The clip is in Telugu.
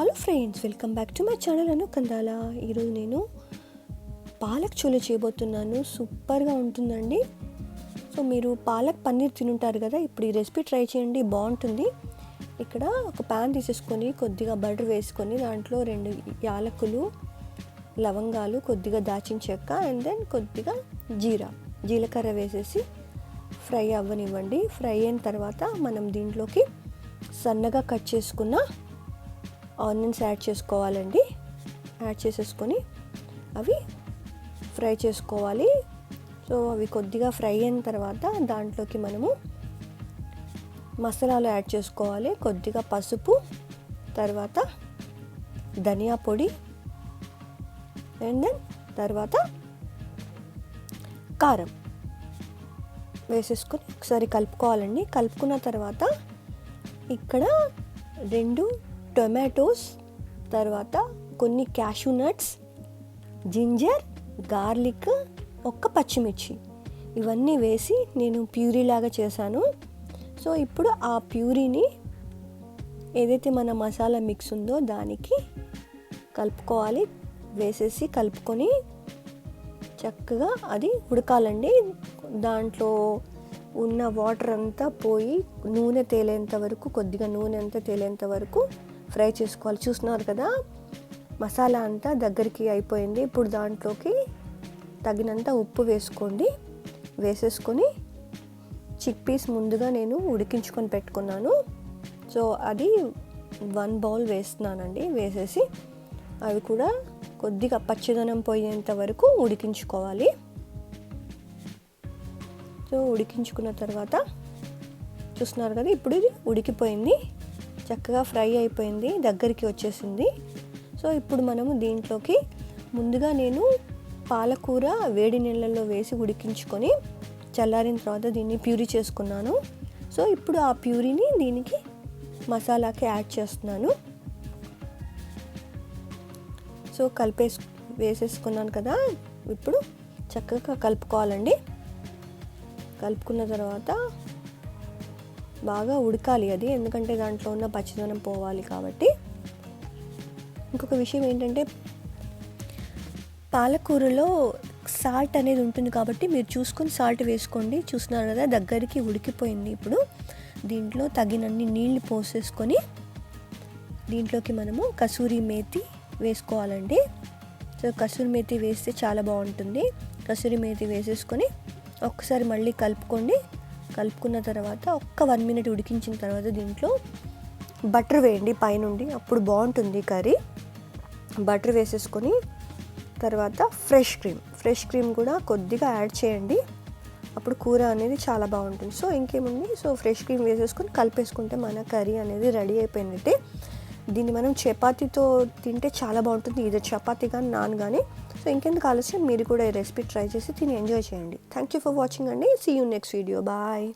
Hello friends welcome back to my channel Anu Kandala ఈరోజు నేను పాలక్ చోలే చేయబోతున్నాను. సూపర్గా ఉంటుందండి. సో మీరు పాలక్ పన్నీర్ తినుంటారు కదా ఇప్పుడు ఈ రెసిపీ ట్రై చేయండి బాగుంటుంది. ఇక్కడ ఒక ప్యాన్ తీసేసుకొని కొద్దిగా బటర్ వేసుకొని దాంట్లో రెండు యాలకులు లవంగాలు కొద్దిగా దాచిన చెక్క అండ్ దెన్ కొద్దిగా జీరా. జీలకర్ర వేసేసి ఫ్రై అవ్వనివ్వండి. ఫ్రై అయిన తర్వాత మనం దీంట్లోకి సన్నగా కట్ చేసుకున్న ఆనియన్స్ యాడ్ చేసుకోవాలండి. యాడ్ చేసేసుకొని అవి ఫ్రై చేసుకోవాలి. సో అవి కొద్దిగా ఫ్రై అయిన తర్వాత దాంట్లోకి మనము మసాలాలు యాడ్ చేసుకోవాలి. కొద్దిగా పసుపు తర్వాత ధనియా పొడి అండ్ దెన్ తర్వాత కారం వేసేసుకొని ఒకసారి కలుపుకోవాలండి. కలుపుకున్న తర్వాత ఇక్కడ రెండు టొమాటోస్ తర్వాత కొన్ని క్యాషూ నట్స్ జింజర్ గార్లిక్ ఒక్క పచ్చిమిర్చి. ఇవన్నీ వేసి నేను ప్యూరీ లాగా చేశాను. సో ఇప్పుడు ఆ ప్యూరీని ఏదైతే మన మసాలా మిక్స్ ఉందో దానికి కలుపుకోవాలి. వేసేసి కలుపుకొని చక్కగా అది ఉడకాలండి. దాంట్లో ఉన్న వాటర్ అంతా పోయి నూనె తేలేంత వరకు కొద్దిగా నూనె అంతా తేలేంత వరకు ఫ్రై చేసుకోవాలి. చూస్తున్నారు కదా? మసాలా అంతా దగ్గరికి అయిపోయింది. ఇప్పుడు దాంట్లోకి తగినంత ఉప్పు వేసుకోండి. వేసేసుకొని చిక్ పీస్ ముందుగా నేను ఉడికించుకొని పెట్టుకున్నాను. సో అది వన్ బౌల్ వేస్తున్నానండి. వేసేసి అవి కూడా కొద్దిగా పచ్చదనం పోయేంత వరకు ఉడికించుకోవాలి. సో ఉడికించుకున్న తర్వాత చూస్తున్నారు కదా? ఇప్పుడు ఇది ఉడికిపోయింది. చక్కగా ఫ్రై అయిపోయింది దగ్గరికి వచ్చేసింది. సో ఇప్పుడు మనము దీంట్లోకి ముందుగా నేను పాలకూర వేడి నీళ్ళల్లో వేసి ఉడికించుకొని చల్లారిన తర్వాత దీన్ని ప్యూరీ చేసుకున్నాను. సో ఇప్పుడు ఆ ప్యూరీని దీనికి మసాలాకి యాడ్ చేస్తున్నాను. సో కలిపేసు వేసేసుకున్నాను కదా. ఇప్పుడు చక్కగా కలుపుకోవాలండి. కలుపుకున్న తర్వాత బాగా ఉడకాలి అది. ఎందుకంటే దాంట్లో ఉన్న పచ్చదనం పోవాలి కాబట్టి. ఇంకొక విషయం ఏంటంటే పాలకూరలో సాల్ట్ అనేది ఉంటుంది కాబట్టి మీరు చూసుకొని సాల్ట్ వేసుకోండి. చూస్తున్నారు కదా దగ్గరికి ఉడికిపోయింది ఇప్పుడు. దీంట్లో తగినన్ని నీళ్ళు పోసేసుకొని దీంట్లోకి మనము కసూరి మేతి వేసుకోవాలండి. సో కసూరి మేతి వేస్తే చాలా బాగుంటుంది. కసూరి మేతి వేసేసుకొని ఒక్కసారి మళ్ళీ కలుపుకోండి. కలుపుకున్న తర్వాత ఒక్క వన్ మినిట్ ఉడికించిన తర్వాత దీంట్లో బటర్ వేయండి పైనుండి అప్పుడు బాగుంటుంది కర్రీ. బటర్ వేసేసుకొని తర్వాత ఫ్రెష్ క్రీమ్ ఫ్రెష్ క్రీమ్ కూడా కొద్దిగా యాడ్ చేయండి. అప్పుడు కూర అనేది చాలా బాగుంటుంది. సో ఇంకేముంది? సో ఫ్రెష్ క్రీమ్ వేసేసుకొని కలిపేసుకుంటే మన కర్రీ అనేది రెడీ అయిపోయినట్టే దీన్ని మనం చపాతీతో తింటే చాలా బాగుంటుంది. ఇది చపాతీ కానీ నాన్ కానీ సో ఇంకెందుకు ఆలస్యం? మీరు కూడా ఈ రెసిపీ ట్రై చేసి తిని ఎంజాయ్ చేయండి. థ్యాంక్ యూ ఫర్ వాచింగ్ అండి. See you next video bye